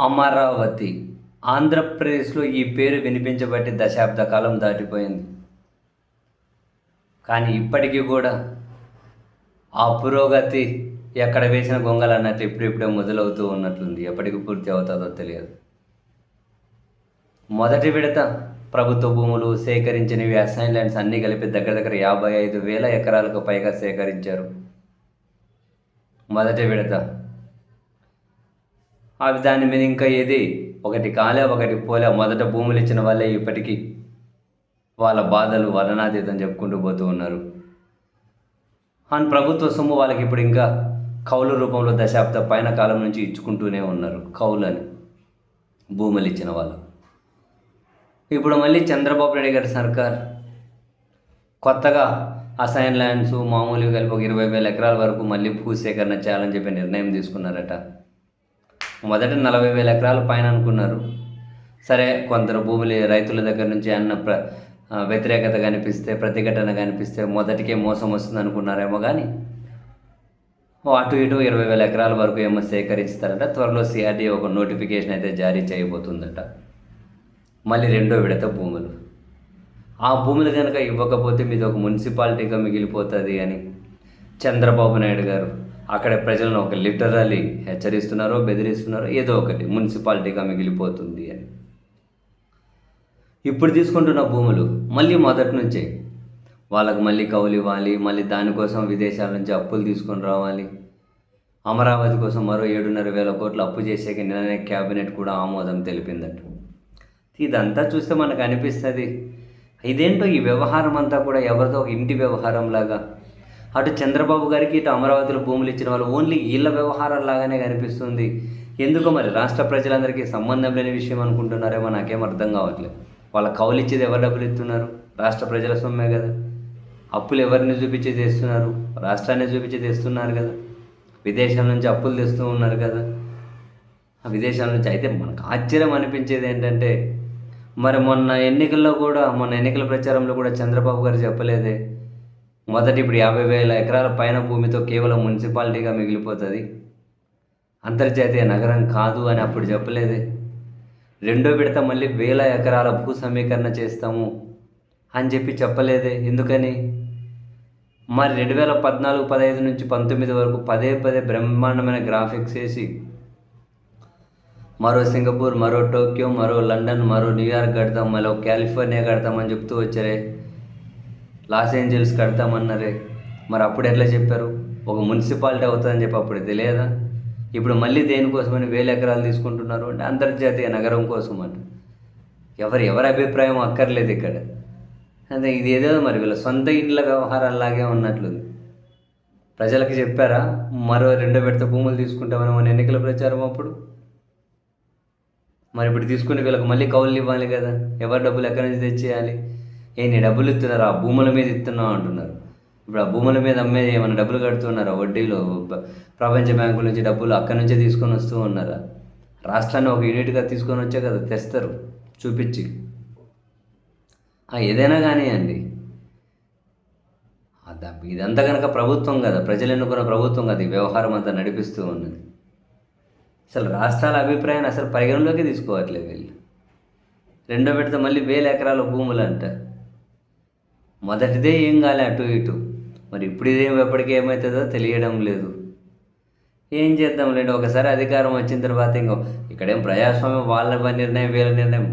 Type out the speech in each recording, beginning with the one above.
అమరావతి ఆంధ్రప్రదేశ్లో ఈ పేరు వినిపించబట్టి దశాబ్ద కాలం దాటిపోయింది. కానీ ఇప్పటికీ కూడా ఆ పురోగతి ఎక్కడ వేసిన గొంగలు అన్నట్టు ఇప్పుడిప్పుడే మొదలవుతూ ఉన్నట్లుంది. ఎప్పటికి పూర్తి అవుతుందో తెలియదు. మొదటి విడత ప్రభుత్వ భూములు సేకరించినవి అసైన్ ల్యాండ్స్ అన్నీ కలిపి దగ్గర దగ్గర యాభై ఐదు వేల ఎకరాలకు పైగా సేకరించారు. మొదటి విడత అవి దాని మీద ఇంకా ఏది? ఒకటి కాలే ఒకటి పోలే. మొదట భూములు ఇచ్చిన వాళ్ళే ఇప్పటికీ వాళ్ళ బాధలు వర్ణనాతీతం చెప్పుకుంటూ పోతూ ఉన్నారు. అండ్ ప్రభుత్వ సొమ్ము వాళ్ళకి ఇప్పుడు ఇంకా కౌలు రూపంలో దశాబ్ద పైన కాలం నుంచి ఇచ్చుకుంటూనే ఉన్నారు కౌలు అని. భూములు ఇచ్చిన వాళ్ళు. ఇప్పుడు మళ్ళీ చంద్రబాబు నాయుడు గారి సర్కార్ కొత్తగా అసైన్ ల్యాండ్స్ మామూలుగా కలిపి ఒక ఇరవై వేల ఎకరాల వరకు మళ్ళీ భూసేకరణ చేయాలని చెప్పి నిర్ణయం తీసుకున్నారట. మొదట నలభై వేల ఎకరాల పైన అనుకున్నారు. సరే కొందరు భూములు రైతుల దగ్గర నుంచి అన్న ప్ర వ్యతిరేకత కనిపిస్తే ప్రతిఘటన కనిపిస్తే మొదటికే మోసం వస్తుంది అనుకున్నారేమో కానీ అటు ఇటు ఇరవై వేల ఎకరాల వరకు ఏమో సేకరిస్తారట త్వరలో సిఆర్డీ ఒక నోటిఫికేషన్ అయితే జారీ చేయబోతుందట. మళ్ళీ రెండో విడత భూములు. ఆ భూములు కనుక ఇవ్వకపోతే మీది ఒక మున్సిపాలిటీగా మిగిలిపోతుంది అని చంద్రబాబు నాయుడు గారు అక్కడ ప్రజలను ఒక లిటరలీ హెచ్చరిస్తున్నారో బెదిరిస్తున్నారో ఏదో ఒకటి మున్సిపాలిటీగా మిగిలిపోతుంది అని. ఇప్పుడు తీసుకుంటున్న భూములు మళ్ళీ మొదటి నుంచే వాళ్ళకు మళ్ళీ కౌలు ఇవ్వాలి మళ్ళీ దానికోసం విదేశాల నుంచి అప్పులు తీసుకొని రావాలి. అమరావతి కోసం మరో ఏడున్నర వేల కోట్లు అప్పు చేసాక నిన్ననే క్యాబినెట్ కూడా ఆమోదం తెలిపిందట. ఇదంతా చూస్తే మనకు అనిపిస్తుంది ఇదేంటో ఈ వ్యవహారం అంతా కూడా ఎవరిదో ఒక ఇంటి వ్యవహారం లాగా అటు చంద్రబాబు గారికి ఇటు అమరావతిలో భూములు ఇచ్చిన వాళ్ళు ఓన్లీ ఇళ్ళ వ్యవహారాలు లాగానే కనిపిస్తుంది. ఎందుకో మరి రాష్ట్ర ప్రజలందరికీ సంబంధం లేని విషయం అనుకుంటున్నారేమో నాకేం అర్థం కావట్లేదు. వాళ్ళ కౌలు ఇచ్చేది ఎవరు డబ్బులు ఇస్తున్నారు? రాష్ట్ర ప్రజల సొమ్మే కదా. అప్పులు ఎవరిని చూపించి తెస్తున్నారు? రాష్ట్రాన్ని చూపించి తెస్తున్నారు కదా. విదేశాల నుంచి అప్పులు తెస్తూ ఉన్నారు కదా. ఆ విదేశాల నుంచి అయితే మనకు ఆశ్చర్యం అనిపించేది ఏంటంటే మరి మొన్న ఎన్నికల్లో కూడా మొన్న ఎన్నికల ప్రచారంలో కూడా చంద్రబాబు గారు చెప్పలేదే. మొదటి ఇప్పుడు యాభై వేల ఎకరాల పైన భూమితో కేవలం మున్సిపాలిటీగా మిగిలిపోతుంది. అంతర్జాతీయ నగరం కాదు అని అప్పుడు చెప్పలేదే. రెండో విడత మళ్ళీ వేల ఎకరాల భూ సమీకరణ చేస్తాము అని చెప్పి చెప్పలేదే. ఎందుకని? మరి రెండు వేల పద్నాలుగు పదహైదు నుంచి పంతొమ్మిది వరకు పదే పదే బ్రహ్మాండమైన గ్రాఫిక్స్ వేసి మరో సింగపూర్ మరో టోక్యో మరో లండన్ మరో న్యూయార్క్ కడతాం మరో కాలిఫోర్నియా కడతామని చెప్తూ వచ్చారే. లాస్ ఏంజల్స్ కడతామన్నారే. మరి అప్పుడు ఎట్లా చెప్పారు? ఒక మున్సిపాలిటీ అవుతుందని చెప్పి అప్పుడు తెలియదా? ఇప్పుడు మళ్ళీ దేనికోసమని వేల ఎకరాలు తీసుకుంటున్నారు అంటే అంతర్జాతీయ నగరం కోసం అంట ఎవరు ఎవరి అభిప్రాయం అక్కర్లేదు ఇక్కడ. అదే ఇది ఏదో మరి వీళ్ళ సొంత ఇండ్ల వ్యవహారాలాగే ఉన్నట్లుంది. ప్రజలకు చెప్పారా? మరో రెండో విడత భూములు తీసుకుంటామని మన ఎన్నికల ప్రచారం అప్పుడు? మరి ఇప్పుడు తీసుకునే వీళ్ళకి మళ్ళీ కౌలు ఇవ్వాలి కదా. ఎవరు డబ్బులు ఎక్కడి నుంచి తెచ్చేయాలి? ఏ డబ్బులు ఇస్తున్నారు? ఆ భూముల మీద ఇస్తున్నావు అంటున్నారు. ఇప్పుడు ఆ భూముల మీద అమ్మేది ఏమైనా డబ్బులు కడుతున్నారా వడ్డీలో ప్రపంచ బ్యాంకుల నుంచి డబ్బులు అక్కడి నుంచే తీసుకొని వస్తూ ఉన్నారా? రాష్ట్రాన్ని ఒక యూనిట్గా తీసుకొని వచ్చే కదా తెస్తారు చూపించి. ఏదైనా కానివ్వండి అండి ఇదంతా కనుక ప్రభుత్వం కదా ప్రజలు ఎన్నుకున్న ప్రభుత్వం కదా ఈ వ్యవహారం అంతా నడిపిస్తూ ఉన్నది. అసలు రాష్ట్రాల అభిప్రాయాన్ని అసలు పరిగణలోకి తీసుకోవట్లేదు వీళ్ళు. రెండో పెడితే మళ్ళీ వేల ఎకరాల భూములు అంట మొదటిదే ఏం కాలే అటు ఇటు. మరి ఇప్పుడు ఇదేం ఎప్పటికీ ఏమవుతుందో తెలియడం లేదు. ఏం చేద్దాంలేండి ఒకసారి అధికారం వచ్చిన తర్వాత ఇంకో ఇక్కడేం ప్రజాస్వామ్యం వాళ్ళ నిర్ణయం వీళ్ళ నిర్ణయం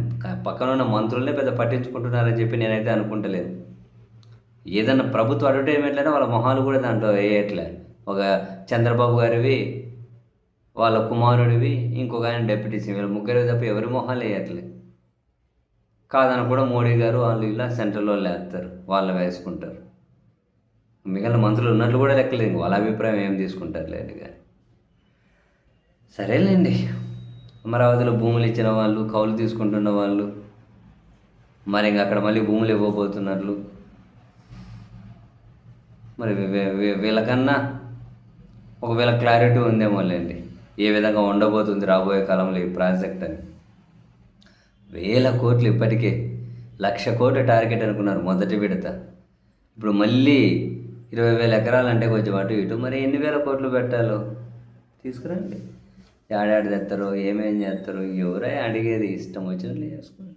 పక్కన ఉన్న మంత్రులనే పెద్ద పట్టించుకుంటున్నారని చెప్పి నేనైతే అనుకుంటలేదు. ఏదన్నా ప్రభుత్వ అడ్వర్టైజ్మెంట్లైనా వాళ్ళ మొహాలు కూడా దాంట్లో వేయట్లే. ఒక చంద్రబాబు గారివి వాళ్ళ కుమారుడివి ఇంకొక ఆయన డెప్యూటీ సీఎం ముగ్గురు తప్ప ఎవరి మొహాలు వేయట్లే. కాదని కూడా మోడీ గారు వాళ్ళు ఇలా సెంట్రల్లో వేస్తారు వాళ్ళు వేసుకుంటారు. మిగిలిన మంత్రులు ఉన్నట్లు కూడా లెక్కలేదు ఇంక వాళ్ళ అభిప్రాయం ఏం తీసుకుంటారు లేదు కానీ సరేలేండి. అమరావతిలో భూములు ఇచ్చిన వాళ్ళు కౌలు తీసుకుంటున్న వాళ్ళు మరి ఇంక అక్కడ మళ్ళీ భూములు ఇవ్వబోతున్నట్లు. మరి వీళ్ళకన్నా ఒకవేళ క్లారిటీ ఉందేమోలేండి. ఏ విధంగా ఉండబోతుంది రాబోయే కాలంలో ఈ ప్రాజెక్ట్ అని. వేల కోట్లు ఇప్పటికే. లక్ష కోట్ల టార్గెట్ అనుకున్నారు మొదటి విడత. ఇప్పుడు మళ్ళీ ఇరవై వేల ఎకరాలు అంటే కొంచెం అటు ఇటు మరి ఎన్ని వేల కోట్లు పెట్టాలో? తీసుకురండి. ఏడాడు తెస్తారో ఏమేం చేస్తారు ఎవరై అడిగేది ఇష్టం వచ్చినట్లు చేసుకోండి